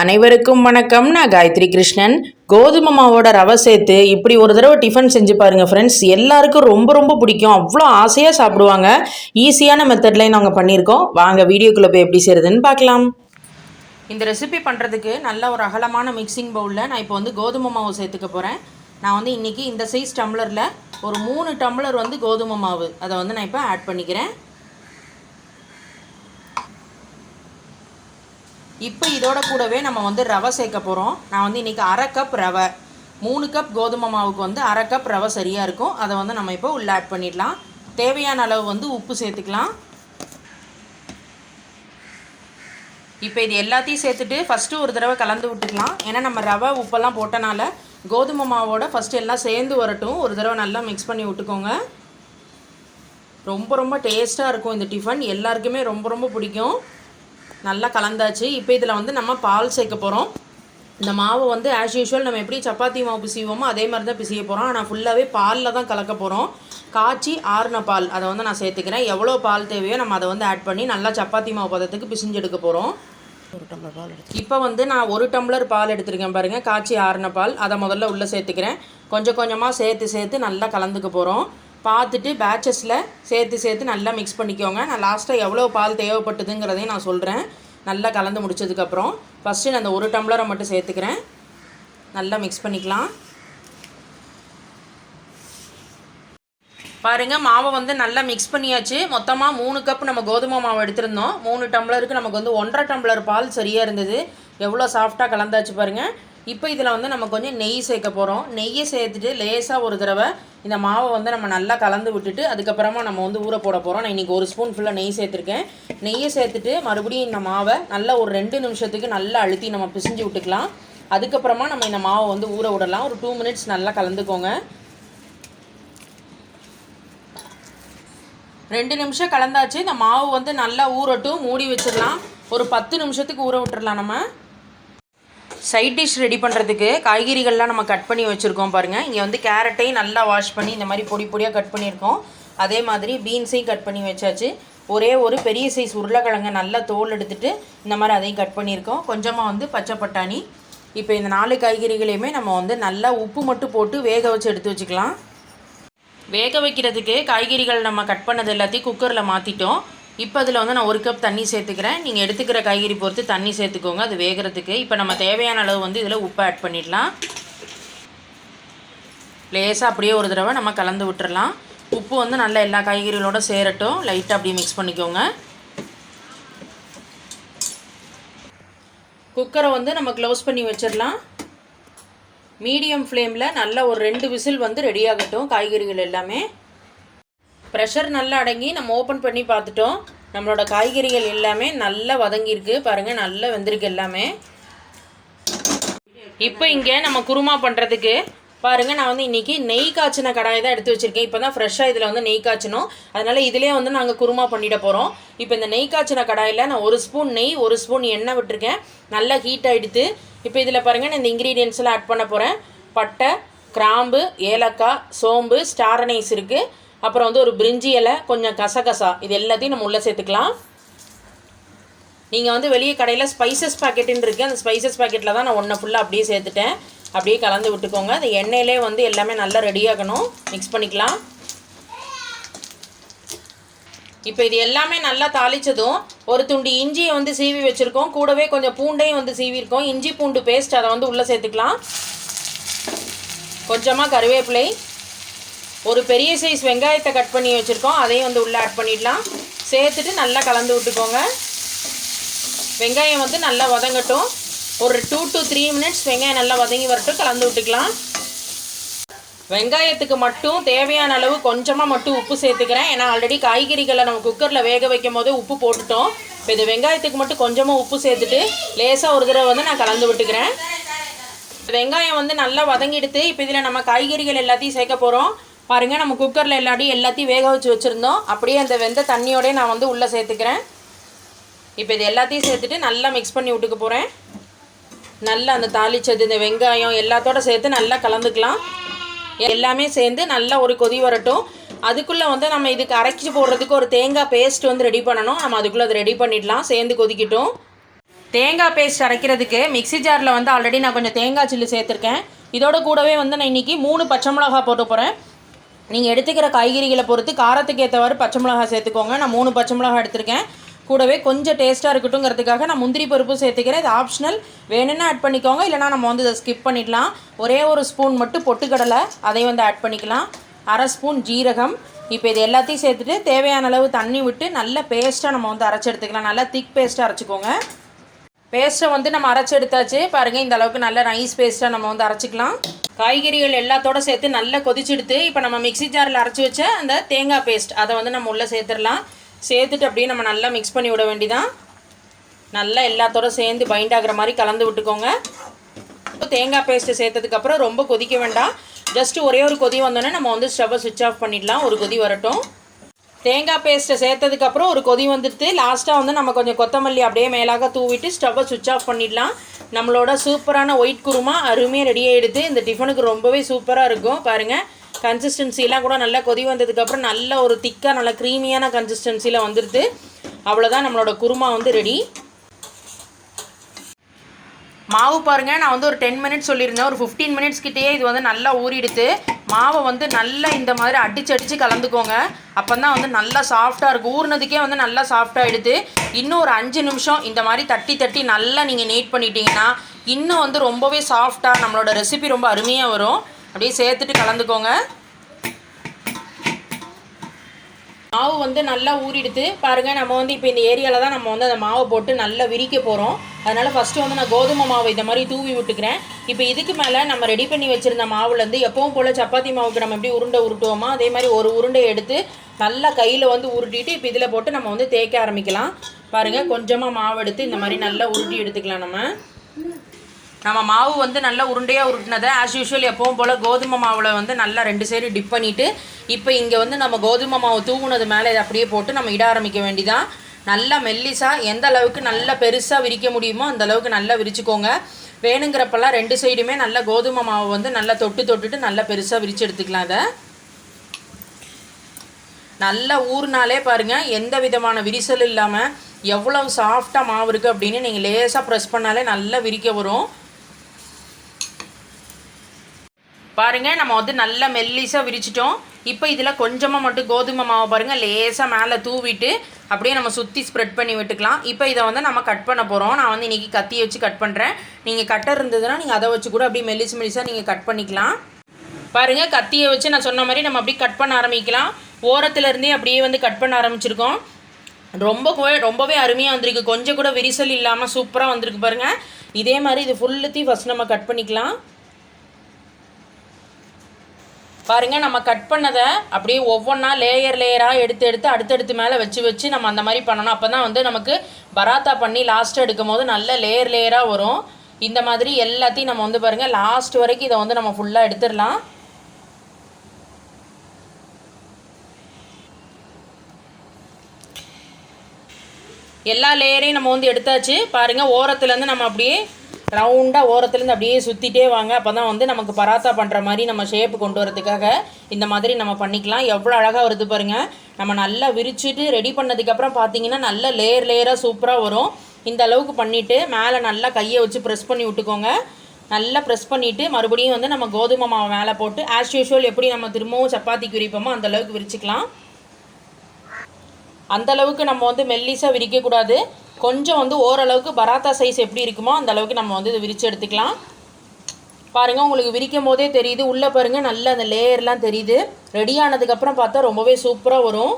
அனைவருக்கும் வணக்கம். நான் காயத்ரி கிருஷ்ணன். கோதுமை மாவோட ரவை சேர்த்து இப்படி ஒரு தடவை டிஃபன் செஞ்சு பாருங்கள் ஃப்ரெண்ட்ஸ் எல்லாருக்கும் ரொம்ப ரொம்ப பிடிக்கும். அவ்வளோ ஆசையாக சாப்பிடுவாங்க. ஈஸியான மெத்தட்லேயே நாங்கள் பண்ணியிருக்கோம். வாங்க வீடியோக்குள்ளே போய் எப்படி செய்கிறதுன்னு பார்க்கலாம். இந்த ரெசிபி பண்ணுறதுக்கு நல்ல ஒரு அகலமான மிக்சிங் பவுலில் நான் இப்போ வந்து கோதுமை மாவு சேர்த்துக்க போகிறேன் நான் வந்து இன்றைக்கி இந்த சைஸ் டம்ளரில் ஒரு மூணு டம்ளர் வந்து கோதுமை மாவு. அதை வந்து நான் இப்போ ஆட் பண்ணிக்கிறேன். இப்போ இதோட கூடவே நம்ம வந்து ரவை சேர்க்க போகிறோம் நான் வந்து இன்றைக்கி அரை கப் ரவை. மூணு கப் கோதுமை மாவுக்கு வந்து அரை கப் ரவை சரியாக இருக்கும். அதை வந்து நம்ம இப்போ உள்ளே ஆட் பண்ணிடலாம். தேவையான அளவு வந்து உப்பு சேர்த்துக்கலாம். இப்போ இது எல்லாத்தையும் சேர்த்துட்டு ஃபஸ்ட்டு ஒரு தடவை கலந்து விட்டுக்கலாம். ஏன்னா நம்ம ரவை உப்பெல்லாம் போட்டனால கோதுமை மாவோட ஃபஸ்ட்டு எல்லாம் சேர்ந்து வரட்டும். ஒரு தடவை நல்லா மிக்ஸ் பண்ணி விட்டுக்கோங்க. ரொம்ப ரொம்ப டேஸ்ட்டாக இருக்கும் இந்த டிஃபன் எல்லாருக்குமே ரொம்ப ரொம்ப பிடிக்கும். நல்லா கலந்தாச்சு. இப்போ இதில் வந்து நம்ம பால் சேர்க்க போகிறோம் இந்த மாவை வந்து ஆஸ் யூஷுவல் நம்ம எப்படி சப்பாத்தி மாவு பிசிவோமோ அதே மாதிரி தான் பிசிய போகிறோம் ஆனால் ஃபுல்லாகவே பாலில் தான் கலக்க போகிறோம் காய்ச்சி ஆறுன பால் அதை வந்து நான் சேர்த்துக்கிறேன். எவ்வளோ பால் தேவையோ நம்ம அதை வந்து ஆட் பண்ணி நல்லா சப்பாத்தி மாவு பதத்துக்கு பிசிஞ்சு எடுக்க போகிறோம் இப்போ வந்து நான் ஒரு டம்ளர் பால் எடுத்திருக்கேன் பாருங்கள் காய்ச்சி ஆறுன பால் அதை முதல்ல உள்ளே சேர்த்துக்கிறேன். கொஞ்சம் கொஞ்சமாக சேர்த்து சேர்த்து நல்லா கலந்துக்க போகிறோம் பார்த்துட்டு பேட்சஸில் சேர்த்து சேர்த்து நல்லா மிக்ஸ் பண்ணிக்கோங்க. நான் லாஸ்ட்டாக எவ்வளோ பால் தேவைப்பட்டதுங்கிறதையும் நான் சொல்கிறேன் நல்லா கலந்து முடிச்சதுக்கப்புறம் ஃபஸ்ட்டு நான் அந்த ஒரு டம்ளரை மட்டும் சேர்த்துக்கிறேன். நல்லா மிக்ஸ் பண்ணிக்கலாம். பாருங்கள் மாவை வந்து நல்லா மிக்ஸ் பண்ணியாச்சு. மொத்தமாக மூணு கப் நம்ம கோதுமை மாவு எடுத்திருந்தோம். மூணு டம்ளருக்கு நமக்கு வந்து ஒன்றரை டம்ளர் பால் சரியாக இருந்தது. எவ்வளோ சாஃப்டாக கலந்தாச்சு பாருங்கள் இப்போ இதில் வந்து நம்ம கொஞ்சம் நெய் சேர்க்க போகிறோம் நெய்யை சேர்த்துட்டு லேசாக ஒரு தடவை இந்த மாவை வந்து நம்ம நல்லா கலந்து விட்டுட்டு அதுக்கப்புறமா நம்ம வந்து ஊற போட போகிறோம் நான் இன்றைக்கி ஒரு ஸ்பூன் ஃபுல்லாக நெய் சேர்த்துருக்கேன். நெய்யை சேர்த்துட்டு மறுபடியும் இந்த மாவை நல்லா ஒரு ரெண்டு நிமிஷத்துக்கு நல்லா அழுத்தி நம்ம பிசிஞ்சு விட்டுக்கலாம். அதுக்கப்புறமா நம்ம இந்த மாவை வந்து ஊற விடலாம். ஒரு டூ மினிட்ஸ் நல்லா கலந்துக்கோங்க. ரெண்டு நிமிஷம் கலந்தாச்சு. இந்த மாவு வந்து நல்லா ஊறட்டும். மூடி வச்சிடலாம். ஒரு பத்து நிமிஷத்துக்கு ஊற விட்டுடலாம் நம்ம. சைட் டிஷ் ரெடி பண்ணுறதுக்கு காய்கறிகள்லாம் நம்ம கட் பண்ணி வச்சுருக்கோம் பாருங்கள் இங்கே வந்து கேரட்டையும் நல்லா வாஷ் பண்ணி இந்த மாதிரி பொடி பொடியாக கட் பண்ணியிருக்கோம். அதே மாதிரி பீன்ஸையும் கட் பண்ணி வச்சாச்சு. ஒரே ஒரு பெரிய சைஸ் உருளைக்கிழங்க நல்லா தோல் எடுத்துகிட்டு இந்த மாதிரி அதையும் கட் பண்ணியிருக்கோம். கொஞ்சமாக வந்து பச்சை பட்டாணி. இப்போ இந்த நாலு காய்கறிகளையுமே நம்ம வந்து நல்லா உப்பு மட்டும் போட்டு வேக வச்சு எடுத்து வச்சுக்கலாம். வேக வைக்கிறதுக்கு காய்கறிகள் நம்ம கட் பண்ணது எல்லாத்தையும் குக்கரில் மாற்றிட்டோம் இப்போ அதில் வந்து நான் ஒரு கப் தண்ணி சேர்த்துக்கிறேன். நீங்கள் எடுத்துக்கிற காய்கறி பொறுத்து தண்ணி சேர்த்துக்கோங்க. அது வேகிறதுக்கு. இப்போ நம்ம தேவையான அளவு வந்து இதில் உப்பு ஆட் பண்ணிடலாம். லேசாக அப்படியே ஒரு தடவை நம்ம கலந்து விட்டுறலாம். உப்பு வந்து நல்லா எல்லா காய்கறிகளோட சேரட்டும். லைட்டாக அப்படியே மிக்ஸ் பண்ணிக்கோங்க. குக்கரை வந்து நம்ம க்ளோஸ் பண்ணி வச்சிடலாம். மீடியம் ஃப்ளேமில் நல்லா ஒரு ரெண்டு விசில் வந்து ரெடி ஆகட்டும். காய்கறிகள் எல்லாமே. ப்ரெஷர் நல்லா அடங்கி நம்ம ஓப்பன் பண்ணி பார்த்துட்டோம். நம்மளோட காய்கறிகள் எல்லாமே நல்லா வதங்கியிருக்கு. பாருங்கள் நல்லா வெந்திருக்கு எல்லாமே. இப்போ இங்கே நம்ம குருமா பண்ணுறதுக்கு பாருங்கள் நான் வந்து இன்றைக்கி நெய் காய்ச்சின கடாயை தான் எடுத்து வச்சுருக்கேன். இப்போ தான் ஃப்ரெஷ்ஷாக இதில் வந்து நெய் காய்ச்சணும் அதனால் இதிலே வந்து நாங்கள் குருமா பண்ணிட போகிறோம் இப்போ இந்த நெய் காய்ச்சின கடாயில் நான் ஒரு ஸ்பூன் நெய் ஒரு ஸ்பூன் எண்ணெய் விட்டுருக்கேன். நல்லா ஹீட் ஆகிடுத்து இப்போ இதில் பாருங்கள் நான் இந்த இன்க்ரீடியன்ஸ்லாம் ஆட் பண்ண போகிறேன் பட்டை கிராம்பு ஏலக்காய் சோம்பு ஸ்டாரனைஸ் இருக்குது அப்புறம் வந்து ஒரு பிரிஞ்சி இலை கொஞ்சம் கசகசா இது எல்லாத்தையும் நம்ம உள்ளே சேர்த்துக்கலாம். நீங்கள் வந்து வெளியே கடையில் ஸ்பைசஸ் பாக்கெட்டுன்னு இருக்குது அந்த ஸ்பைசஸ் பாக்கெட்டில் தான் நான் ஒன்றை ஃபுல்லாக அப்படியே சேர்த்துட்டேன். அப்படியே கலந்து விட்டுக்கோங்க. அந்த எண்ணெயிலே வந்து எல்லாமே நல்லா ரெடியாகணும் மிக்ஸ் பண்ணிக்கலாம். இப்போ இது எல்லாமே நல்லா தாளித்ததும் ஒரு துண்டு இஞ்சியை வந்து சீவி வச்சுருக்கோம். கூடவே கொஞ்சம் பூண்டையும் வந்து சீவிருக்கோம் இஞ்சி பூண்டு பேஸ்ட் அதை வந்து உள்ளே சேர்த்துக்கலாம். கொஞ்சமாக கருவேப்பிலை. ஒரு பெரிய சைஸ் வெங்காயத்தை கட் பண்ணி வச்சுருக்கோம். அதையும் வந்து உள்ளே ஆட் பண்ணிடலாம். சேர்த்துட்டு நல்லா கலந்து விட்டுக்கோங்க. வெங்காயம் வந்து நல்லா வதங்கட்டும். ஒரு டூ டு த்ரீ மினிட்ஸ் வெங்காயம் நல்லா வதங்கி வரட்டும். கலந்து விட்டுக்கலாம். வெங்காயத்துக்கு மட்டும் தேவையான அளவு கொஞ்சமாக மட்டும் உப்பு சேர்த்துக்கிறேன். ஏன்னா ஆல்ரெடி காய்கறிகளை நம்ம குக்கரில் வேக வைக்கும் போதே உப்பு போட்டுட்டோம். இப்போ இது வெங்காயத்துக்கு மட்டும் கொஞ்சமாக உப்பு சேர்த்துட்டு லேசாக ஒரு தடவை வந்து நான் கலந்து விட்டுக்கிறேன். வெங்காயம் வந்து நல்லா வதங்கிடுத்து இப்போ இதில் நம்ம காய்கறிகள் எல்லாத்தையும் சேர்க்க போகிறோம் பாருங்கள் நம்ம குக்கரில் எல்லாத்தையும் எல்லாத்தையும் வேக வச்சு வச்சுருந்தோம். அப்படியே அந்த வெந்த தண்ணியோடய நான் வந்து உள்ளே சேர்த்துக்கிறேன். இப்போ இது எல்லாத்தையும் சேர்த்துட்டு நல்லா மிக்ஸ் பண்ணி விட்டுக்க போகிறேன் நல்லா அந்த தாளிச்சது இந்த வெங்காயம் எல்லாத்தோட சேர்த்து நல்லா கலந்துக்கலாம். எல்லாமே சேர்ந்து நல்லா ஒரு கொதி வரட்டும். அதுக்குள்ளே வந்து நம்ம இதுக்கு அரைச்சி போடுறதுக்கு ஒரு தேங்காய் பேஸ்ட் வந்து ரெடி பண்ணணும். நம்ம அதுக்குள்ளே அதை ரெடி பண்ணிடலாம். சேர்ந்து கொதிக்கட்டும். தேங்காய் பேஸ்ட் அரைக்கிறதுக்கு மிக்ஸி ஜாரில் வந்து ஆல்ரெடி நான் கொஞ்சம் தேங்காய் சில்லு சேர்த்துருக்கேன். இதோட கூடவே வந்து நான் இன்றைக்கி மூணு பச்சை மிளகா போட்டு போகிறேன் நீங்கள் எடுத்துக்கிற காய்கறிகளை பொறுத்து காரத்துக்கு ஏற்றவாறு பச்சை மிளகா சேர்த்துக்கோங்க. நான் மூணு பச்சை மிளகா எடுத்திருக்கேன். கூடவே கொஞ்சம் டேஸ்ட்டாக இருக்கட்டுங்கிறதுக்காக நான் முந்திரி பருப்பு சேர்த்துக்கிறேன். இது ஆப்ஷனல் வேணும்னா ஆட் பண்ணிக்கோங்க. இல்லைனா நம்ம வந்து இதை ஸ்கிப் பண்ணிடலாம். ஒரே ஒரு ஸ்பூன் மட்டும் பொட்டுக்கடலை. அதையும் வந்து ஆட் பண்ணிக்கலாம். அரை ஸ்பூன் ஜீரகம். இப்போ இது எல்லாத்தையும் சேர்த்துட்டு தேவையான அளவு தண்ணி விட்டு நல்ல பேஸ்ட்டாக நம்ம வந்து அரைச்சி எடுத்துக்கலாம். நல்லா திக் பேஸ்ட்டாக அரைச்சிக்கோங்க. பேஸ்ட்டை வந்து நம்ம அரைச்சி எடுத்தாச்சு. பாருங்கள் இந்த அளவுக்கு நல்ல நைஸ் பேஸ்ட்டாக நம்ம வந்து அரைச்சிக்கலாம். காய்கறிகள் எல்லாத்தோட சேர்த்து நல்லா கொதிச்செடுத்து இப்போ நம்ம மிக்ஸி ஜாரில் அரைச்சி வச்ச அந்த தேங்காய் பேஸ்ட் அதை வந்து நம்ம உள்ளே சேர்த்துடலாம். சேர்த்துட்டு அப்படியே நம்ம நல்லா மிக்ஸ் பண்ணி விட வேண்டிதான். நல்லா எல்லாத்தோட சேர்ந்து பைண்ட் ஆகுற மாதிரி கலந்து விட்டுக்கோங்க. இப்போ தேங்காய் பேஸ்ட்டு சேர்த்ததுக்கப்புறம் ரொம்ப கொதிக்க வேண்டாம். ஜஸ்ட்டு ஒரே ஒரு கொதி வந்தோடனே நம்ம வந்து ஸ்டவ்வை சுவிட்ச் ஆஃப் பண்ணிடலாம். ஒரு கொதி வரட்டும். தேங்காய் பேஸ்ட்டை சேர்த்ததுக்கப்புறம் ஒரு கொதி வந்துடுது. லாஸ்ட்டாக வந்து நம்ம கொஞ்சம் கொத்தமல்லி அப்படியே மேலாக தூவிட்டு ஸ்டவ்வை சுவிட்ச் ஆஃப் பண்ணிடலாம். நம்மளோட சூப்பரான ஒயிட் குருமா அருமையாக ரெடி ஆகிடுது இந்த டிஃபனுக்கு ரொம்பவே சூப்பராக இருக்கும். பாருங்கள் கன்சிஸ்டன்சிலாம் கூட நல்லா கொதி வந்ததுக்கப்புறம் நல்ல ஒரு திக்காக நல்ல க்ரீமியான கன்சிஸ்டன்சியில் வந்துடுது. அவ்வளோதான் நம்மளோட குருமா வந்து ரெடி மாவு பாருங்கள் நான் வந்து ஒரு டென் மினிட்ஸ் சொல்லியிருந்தேன். ஒரு ஃபிஃப்டீன் மினிட்ஸ் கிட்டேயே இது வந்து நல்லா ஊறிடுது. மாவை வந்து நல்லா இந்த மாதிரி அடிச்சு அடித்து கலந்துக்கோங்க. அப்போ தான் வந்து நல்லா சாஃப்டாக இருக்கும். ஊறினதுக்கே வந்து நல்லா சாஃப்டாகிடுது இன்னும் ஒரு அஞ்சு நிமிஷம் இந்த மாதிரி தட்டி தட்டி நல்லா நீங்கள் நீட் பண்ணிட்டீங்கன்னா இன்னும் வந்து ரொம்பவே சாஃப்டாக நம்மளோட ரெசிபி ரொம்ப அருமையாக வரும். அப்படியே சேர்த்துட்டு கலந்துக்கோங்க. மாவு வந்து நல்லா ஊறிடுது பாருங்கள் நம்ம வந்து இப்போ இந்த ஏரியாவில் தான் நம்ம வந்து அந்த மாவை போட்டு நல்லா விரிக்க போகிறோம் அதனால் ஃபஸ்ட்டு வந்து நான் கோதுமை மாவு இந்த மாதிரி தூவி விட்டுக்கிறேன். இப்போ இதுக்கு மேலே நம்ம ரெடி பண்ணி வச்சுருந்த மாவுலேருந்து எப்பவும் போல் சப்பாத்தி மாவுக்கு நம்ம எப்படி உருண்டை உருட்டுவோமோ அதே மாதிரி ஒரு உருண்டை எடுத்து நல்லா கையில் வந்து உருட்டிட்டு இப்போ இதில் போட்டு நம்ம வந்து தேய்க்க ஆரம்பிக்கலாம். பாருங்கள் கொஞ்சமாக மாவு எடுத்து இந்த மாதிரி நல்லா உருட்டி எடுத்துக்கலாம் நம்ம. நம்ம மாவு வந்து நல்லா உருண்டையாக உருட்டினதை ஆஸ் யூஷுவல் எப்பவும் போல் கோதுமை மாவில் வந்து நல்லா ரெண்டு சைடு டிப் பண்ணிவிட்டு இப்போ இங்கே வந்து நம்ம கோதுமை மாவு தூங்குனது மேலே இதை அப்படியே போட்டு நம்ம இட ஆரம்பிக்க வேண்டிதான். நல்லா மெல்லிசாக எந்த அளவுக்கு நல்லா பெருசாக விரிக்க முடியுமோ அந்த அளவுக்கு நல்லா விரிச்சுக்கோங்க. வேணுங்கிறப்பெல்லாம் ரெண்டு சைடுமே நல்லா கோதுமை மாவு வந்து நல்லா தொட்டு தொட்டுட்டு நல்லா பெருசாக விரித்து எடுத்துக்கலாம் அதை நல்லா ஊர்னாலே பாருங்கள் எந்த விதமான விரிசல் இல்லாமல் எவ்வளோ சாஃப்டாக மாவு இருக்குது அப்படின்னு நீங்கள் லேசாக ப்ரெஸ் பண்ணாலே நல்லா விரிக்க வரும். பாருங்கள் நம்ம வந்து நல்லா மெல்லிஸாக விரிச்சிட்டோம். இப்போ இதில் கொஞ்சமாக மட்டும் கோதுமை மாவு பாருங்கள் லேசாக மேலே தூவிட்டு அப்படியே நம்ம சுற்றி ஸ்ப்ரெட் பண்ணி விட்டுக்கலாம். இப்போ இதை வந்து நம்ம கட் பண்ண போகிறோம் நான் வந்து இன்றைக்கி கத்தி வச்சு கட் பண்ணுறேன் நீங்கள் கட்டர் இருந்ததுன்னா நீங்கள் அதை வச்சு கூட அப்படியே மெல்லிஸ் மெல்லிஸாக நீங்கள் கட் பண்ணிக்கலாம். பாருங்கள் கத்தியை வச்சு நான் சொன்ன மாதிரி நம்ம அப்படியே கட் பண்ண ஆரம்பிக்கலாம். ஓரத்துலேருந்தே அப்படியே வந்து கட் பண்ண ஆரம்பிச்சிருக்கோம். ரொம்ப ரொம்பவே அருமையாக வந்திருக்கு. கொஞ்சம் கூட விரிசல் இல்லாமல் சூப்பராக வந்திருக்கு பாருங்கள் இதே மாதிரி இது ஃபுல்லுத்தையும் ஃபஸ்ட் நம்ம கட் பண்ணிக்கலாம். பாருங்கள் நம்ம கட் பண்ணதை அப்படியே ஒவ்வொன்றா லேயர் லேயராக எடுத்து எடுத்து அடுத்தடுத்து மேலே வச்சு வச்சு நம்ம அந்த மாதிரி பண்ணணும். அப்போ தான் வந்து நமக்கு பராத்தா பண்ணி லாஸ்ட்டு எடுக்கும் போது நல்ல லேயர் லேயராக வரும். இந்த மாதிரி எல்லாத்தையும் நம்ம வந்து பாருங்கள் லாஸ்ட் வரைக்கும் இதை வந்து நம்ம ஃபுல்லாக எடுத்துடலாம். எல்லா லேயரையும் நம்ம வந்து எடுத்தாச்சு. பாருங்கள் ஓரத்துலேருந்து நம்ம அப்படியே ரவுண்டாக ஓரத்துலேருந்து அப்படியே சுற்றிட்டே வாங்க. அப்போ தான் வந்து நமக்கு பராத்தா பண்ணுற மாதிரி நம்ம ஷேப்பு கொண்டு வரதுக்காக இந்த மாதிரி நம்ம பண்ணிக்கலாம். எவ்வளோ அழகாக வருது பாருங்கள் நம்ம நல்லா விரிச்சுட்டு ரெடி பண்ணதுக்கப்புறம் பார்த்தீங்கன்னா நல்ல லேயர் லேயராக சூப்பராக வரும். இந்த அளவுக்கு பண்ணிவிட்டு மேலே நல்லா கையை வச்சு ப்ரெஸ் பண்ணி விட்டுக்கோங்க. நல்லா ப்ரெஸ் பண்ணிவிட்டு மறுபடியும் வந்து நம்ம கோதுமை மாவை மேலே போட்டு ஆஸ் யூஷுவல் எப்படி நம்ம திரும்பவும் சப்பாத்தி விரிப்போமோ அந்தளவுக்கு விரிச்சிக்கலாம். அந்தளவுக்கு நம்ம வந்து மெல்லிஸாக விரிக்கக்கூடாது. கொஞ்சம் வந்து ஓரளவுக்கு பராத்தா சைஸ் எப்படி இருக்குமோ அந்த அளவுக்கு நம்ம வந்து இதை விரித்து எடுத்துக்கலாம். பாருங்கள் உங்களுக்கு விரிக்கும் போதே தெரியுது. உள்ளே பாருங்கள் நல்ல அந்த லேயர்லாம் தெரியுது. ரெடி ஆனதுக்கப்புறம் பார்த்தா ரொம்பவே சூப்பராக வரும்.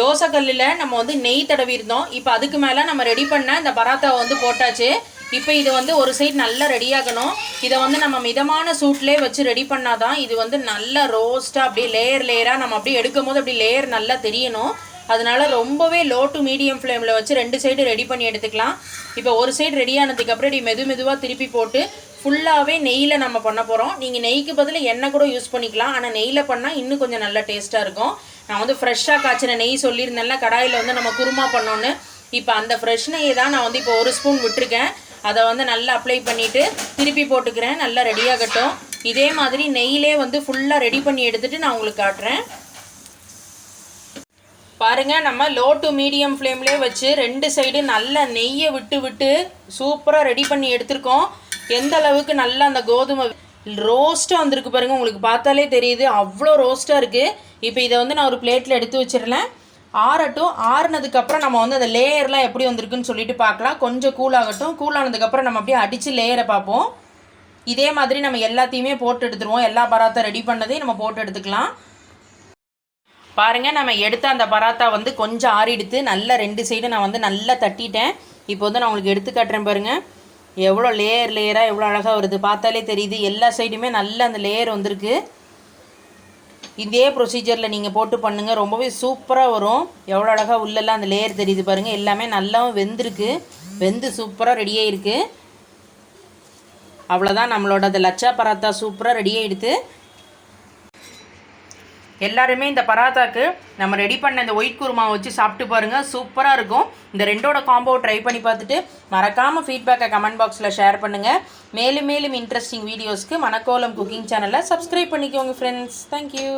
தோசைக்கல்லில் நம்ம வந்து நெய் தடவி இருந்தோம். இப்போ அதுக்கு மேலே நம்ம ரெடி பண்ண இந்த பராத்தாவை வந்து போட்டாச்சு. இப்போ இது வந்து ஒரு சைடு நல்லா ரெடியாகணும் இதை வந்து நம்ம மிதமான சூட்லேயே வச்சு ரெடி பண்ணாதான் இது வந்து நல்லா ரோஸ்ட்டாக அப்படியே லேயர் லேயராக நம்ம அப்படியே எடுக்கும் போது அப்படி லேயர் நல்லா தெரியணும். அதனால ரொம்பவே லோ டு மீடியம் ஃப்ளேமில் வச்சு ரெண்டு சைடு ரெடி பண்ணி எடுத்துக்கலாம். இப்போ ஒரு சைடு ரெடி ஆனதுக்கப்புறம் இப்படி மெது மெதுவாக திருப்பி போட்டு ஃபுல்லாகவே நெய்யில் நம்ம பண்ண போகிறோம் நீங்கள் நெய்க்கு பதில் எண்ணெய் கூட யூஸ் பண்ணிக்கலாம். ஆனால் நெய்யில் பண்ணால் இன்னும் கொஞ்சம் நல்லா டேஸ்ட்டாக இருக்கும். நான் வந்து ஃப்ரெஷ்ஷாக காய்ச்சின நெய் சொல்லியிருந்தேன்ல கடாயில் வந்து நம்ம குருமா பண்ணோன்னு இப்போ அந்த ஃப்ரெஷ் நெய்யை தான் நான் வந்து இப்போ ஒரு ஸ்பூன் விட்டுருக்கேன். அதை வந்து நல்லா அப்ளை பண்ணிவிட்டு திருப்பி போட்டுக்கிறேன். நல்லா ரெடியாகட்டும் இதே மாதிரி நெய்யிலே வந்து ஃபுல்லாக ரெடி பண்ணி எடுத்துகிட்டு நான் உங்களுக்கு காட்டுறேன். பாருங்கள் நம்ம லோ டு மீடியம் ஃப்ளேம்லேயே வச்சு ரெண்டு சைடு நல்லா நெய்யை விட்டு விட்டு சூப்பராக ரெடி பண்ணி எடுத்திருக்கோம். எந்த அளவுக்கு நல்லா அந்த கோதுமை ரோஸ்ட்டாக வந்திருக்கு பாருங்கள் உங்களுக்கு பார்த்தாலே தெரியுது. அவ்வளோ ரோஸ்ட்டாக இருக்குது இப்போ இதை வந்து நான் ஒரு பிளேட்டில் எடுத்து வச்சிடலேன் ஆறட்டும் ஆறுனதுக்கப்புறம் நம்ம வந்து அந்த லேயர்லாம் எப்படி வந்திருக்குன்னு சொல்லிட்டு பார்க்கலாம். கொஞ்சம் கூல் ஆகட்டும். கூல் ஆனதுக்கப்புறம் நம்ம அப்படியே அடித்து லேயரை பார்ப்போம். இதே மாதிரி நம்ம எல்லாத்தையுமே போட்டு எடுத்துருவோம். எல்லா பராத்தா ரெடி பண்ணதையும் நம்ம போட்டு எடுத்துக்கலாம். பாருங்கள் நம்ம எடுத்த அந்த பராத்தா வந்து கொஞ்சம் ஆறிடுத்து. நல்லா ரெண்டு சைடு நான் வந்து நல்லா தட்டிட்டேன். இப்போ வந்து நான் உங்களுக்கு எடுத்து காட்டுறேன் பாருங்கள் எவ்வளோ லேயர் லேயராக எவ்வளோ அழகாக வருது பார்த்தாலே தெரியுது. எல்லா சைடுமே நல்ல அந்த லேயர் வந்திருக்கு. இதே ப்ரொசீஜரில் நீங்கள் போட்டு பண்ணுங்கள் ரொம்பவே சூப்பராக வரும். எவ்வளோ அழகாக உள்ளெல்லாம் அந்த லேயர் தெரியுது பாருங்கள் எல்லாமே நல்லாவும் வெந்திருக்கு. வெந்து சூப்பராக ரெடியாக இருக்குது அவ்வளோதான் நம்மளோட அந்த லச்சா பராத்தா சூப்பராக ரெடி ஆகிடுது எல்லாருமே இந்த பராத்தாக்கு நம்ம ரெடி பண்ண இந்த ஒயிட் குருமாவை வச்சு சாப்பிட்டு பாருங்கள் சூப்பராக இருக்கும். இந்த ரெண்டோட காம்போ ட்ரை பண்ணி பார்த்துட்டு மறக்காமல் ஃபீட்பேக்கை கமெண்ட் பாக்ஸில் ஷேர் பண்ணுங்கள் மேலும் மேலும் இன்ட்ரெஸ்டிங் வீடியோஸ்க்கு மணக்கோலம் குக்கிங் சேனலை சப்ஸ்கிரைப் பண்ணிக்கோங்க ஃப்ரெண்ட்ஸ் தேங்க்யூ